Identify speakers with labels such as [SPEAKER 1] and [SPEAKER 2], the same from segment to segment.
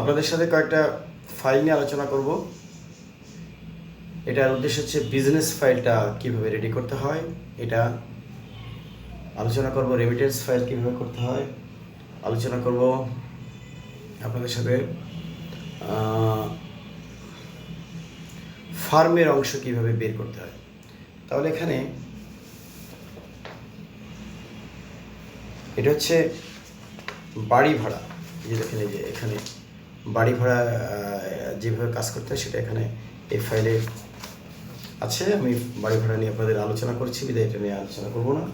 [SPEAKER 1] আপনাদের সাথে কয়েকটা ফাইল নিয়ে আলোচনা করব। এটার উদ্দেশ্য হচ্ছে বিজনেস ফাইলটা কীভাবে রেডি করতে হয়, এটা আলোচনা করব রেমিটেন্স ফাইল কীভাবে করতে হয়, আলোচনা করব আপনাদের সাথে ফার্মের অংশ কীভাবে বের করতে হয়। তাহলে এখানে এটা হচ্ছে বাড়ি ভাড়া যে দেখেন যে এখানে বাড়ি ভাড়া যেভাবে কাজ করতে হয় সেটা এখানে এই ফাইলে আছে। আমি বাড়ি ভাড়া নিয়ে আপনাদের আলোচনা করছি, বিদায় এটা নিয়ে আলোচনা করব না।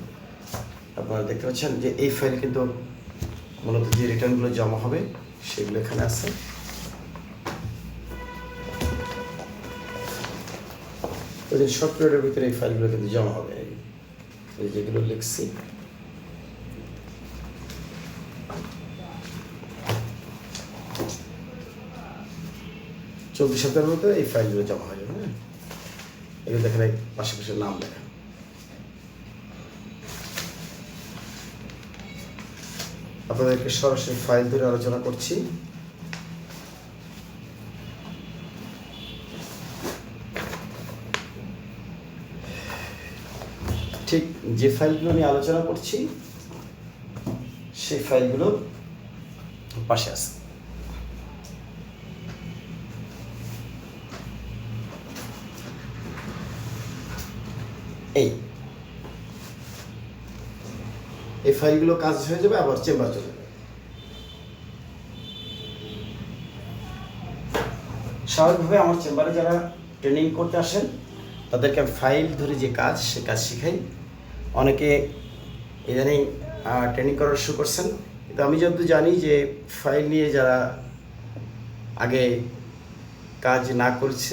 [SPEAKER 1] আপনারা দেখতে পাচ্ছেন যে এই ফাইলে কিন্তু মূলত যে রিটার্নগুলো জমা হবে সেগুলো এখানে আছে। ওই যে সফটওয়্যারের ভিতরে এই ফাইলগুলো কিন্তু জমা হবে। যেগুলো লিখছি। চব্বিশ সপ্তাহের মধ্যে এই ফাইলগুলো জমা হয়ে যাবে হ্যাঁ? এগুলো দেখেন পাশে পাশে নাম লেখা। আপনাদেরকে সরাসরি ফাইল ধরে আলোচনা করছি। ঠিক যে ফাইলগুলো নিয়ে আলোচনা করছি, সেই ফাইলগুলো পাশে আছে। এই। এই ফাইলগুলো কাজ হয়ে যাবে, আবার চেম্বার চলে স্বাভাবিকভাবে আমার চেম্বারে যারা ট্রেনিং করতে আসেন, তাদেরকে আমি ফাইল ধরে যে কাজ, সে কাজ শিখাই। অনেকে ইদানিং ট্রেনিং করার শুরু করছেন। কিন্তু আমি যতদূর জানি যে ফাইল নিয়ে যারা আগে কাজ না করছে,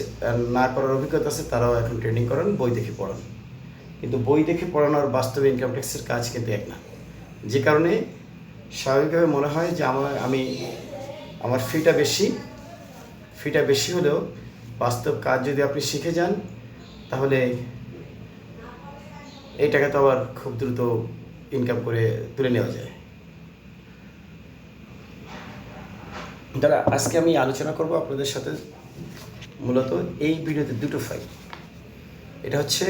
[SPEAKER 1] না করার অভিজ্ঞতা আছে, তারাও এখন ট্রেনিং করেন, বই দেখে পড়ান। কিন্তু বই দেখে পড়ানোর বাস্তবে ইনকাম ট্যাক্সের কাজ কিন্তু এক না। যে কারণে স্বাভাবিকভাবে মনে হয় যে আমার, আমি, আমার ফিটা বেশি ফিটা বেশি হলেও বাস্তব কাজ যদি আপনি শিখে যান, তাহলে এই টাকা তো আবার খুব দ্রুত ইনকাম করে তুলে নেওয়া যায়। দাদা, আজকে আমি আলোচনা করব আপনাদের সাথে মূলত এই ভিডিওতে দুটো ফাইল এটা হচ্ছে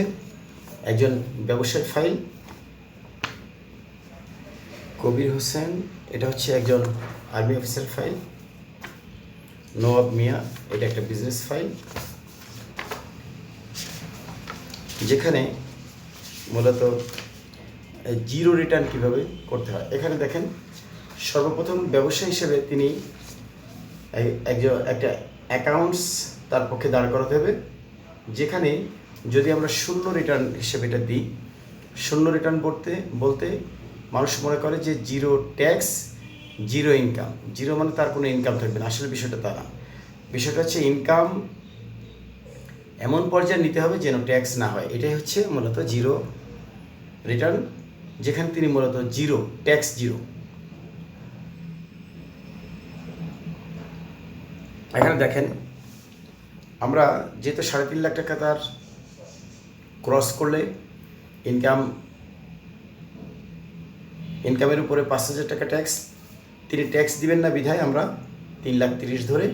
[SPEAKER 1] একজন ব্যবসায়ীর ফাইল। কবির হোসেন, এটা হচ্ছে একজন army officer file. Nawab Mia, এটা একটা বিজনেস ফাইল। যেখানে মূলত জিরো রিটার্ন কীভাবে করতে হয়। এখানে দেখেন, সর্বপ্রথম ব্যবসা হিসেবে তিনি একজন, একটা অ্যাকাউন্টস তার পক্ষে দাঁড় করাতে হবে, যেখানে যদি আমরা শূন্য রিটার্ন হিসেবে এটা দিই, শূন্য রিটার্ন বলতে বলতে মানুষ মনে করে যে zero tax zero income zero মানে তার কোনো ইনকাম থাকবে না, আসলে বিষয়টা তা না। বিষয়টা হচ্ছে ইনকাম এমন পর্যায়ে নিতে হবে যেন ট্যাক্স না হয়। এটাই হচ্ছে মূলত জিরো রিটার্ন যেখানে তিনি মূলত জিরো ট্যাক্স জিরো এখানে দেখেন, আমরা যেহেতু সাড়ে তিন লাখ টাকা তার ক্রস করলে ইনকাম ইনকামের উপরে পাঁচ হাজার টাকা ট্যাক্স তিনি ট্যাক্স দিবেন না বিধায় আমরা তিন লাখ তিরিশ ধরে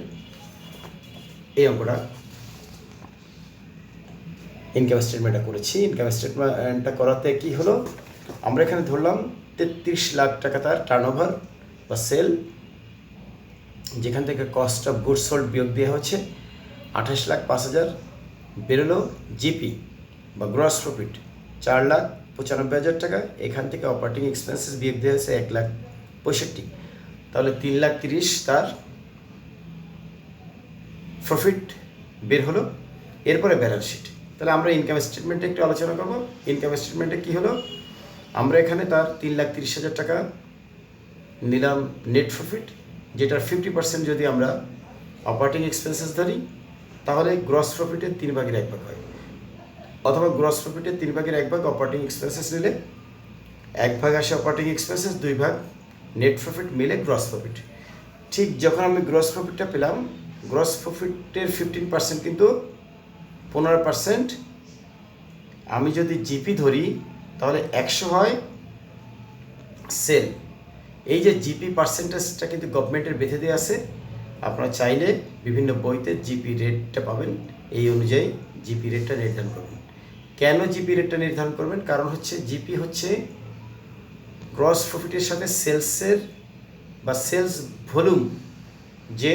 [SPEAKER 1] এই অঙ্কটা ইনকাম স্টেটমেন্টটা করেছি। ইনকাম স্টেটমেন্টটা করাতে কি হলো? আমরা এখানে ধরলাম তেত্রিশ লাখ টাকা তার টার্ন বা সেল যেখান থেকে কস্ট অফ গুডস বিয়োগ দেওয়া হচ্ছে। আঠাশ লাখ পাঁচ হাজার বেরোলো জিপি বা গ্রস প্রফিট চার লাখ পঁচানব্বই হাজার টাকা, এখান থেকে অপারেটিং এক্সপেন্সেস বিয়োগ দেওয়া হয়েছে এক লাখ পঁয়ষট্টি। তাহলে তিন লাখ তিরিশ তার প্রফিট বের হলো, এরপরে ব্যালেন্স শিট তাহলে আমরা ইনকাম স্টেটমেন্টে একটু আলোচনা করব। ইনকাম স্টেটমেন্টে কী হলো? আমরা এখানে তার তিন লাখ তিরিশ হাজার টাকা নিলাম নেট প্রফিট যেটার ফিফটি পার্সেন্ট যদি আমরা অপারেটিং এক্সপেন্সেস ধরি, তাহলে গ্রস প্রফিটের তিন ভাগের এক ভাগ হয়। অথবা গ্রস প্রফিটের তিন ভাগের এক ভাগ অপারেটিং এক্সপেন্সেস নিলে, এক ভাগ আসে অপারেটিং এক্সপেন্সেস দুই ভাগ নেট প্রফিট মিলে গ্রস প্রফিট ঠিক যখন আমি গ্রস প্রফিটটা পেলাম গ্রস প্রফিটের ফিফটিন পার্সেন্ট কিন্তু পনেরো পার্সেন্ট আমি যদি জিপি ধরি, তাহলে একশো হয় সেল এই যে জিপি পার্সেন্টেজটা কিন্তু গভর্নমেন্টের বেঁধে দিয়ে আছে। আপনারা চাইলে বিভিন্ন বইতে জিপি রেটটা পাবেন। এই অনুযায়ী জিপি রেটটা নির্ধারণ করবেন কেন জিপি রেটটা নির্ধারণ করবেন? কারণ হচ্ছে জিপি হচ্ছে গ্রস প্রফিটের সাথে সেলসের বা সেলস ভলিউম যে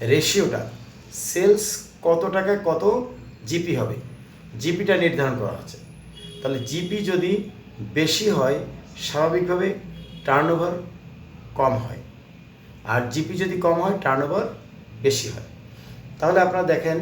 [SPEAKER 1] রেশিওটা সেলস কত টাকায় কত জিপি হবে? জিপিটা নির্ধারণ করা হচ্ছে। তাহলে জিপি যদি বেশি হয়, স্বাভাবিকভাবে টার্নওভার কম হয়। আর জিপি যদি কম হয় টার্নওভার বেশি হয়। তাহলে আপনারা দেখেন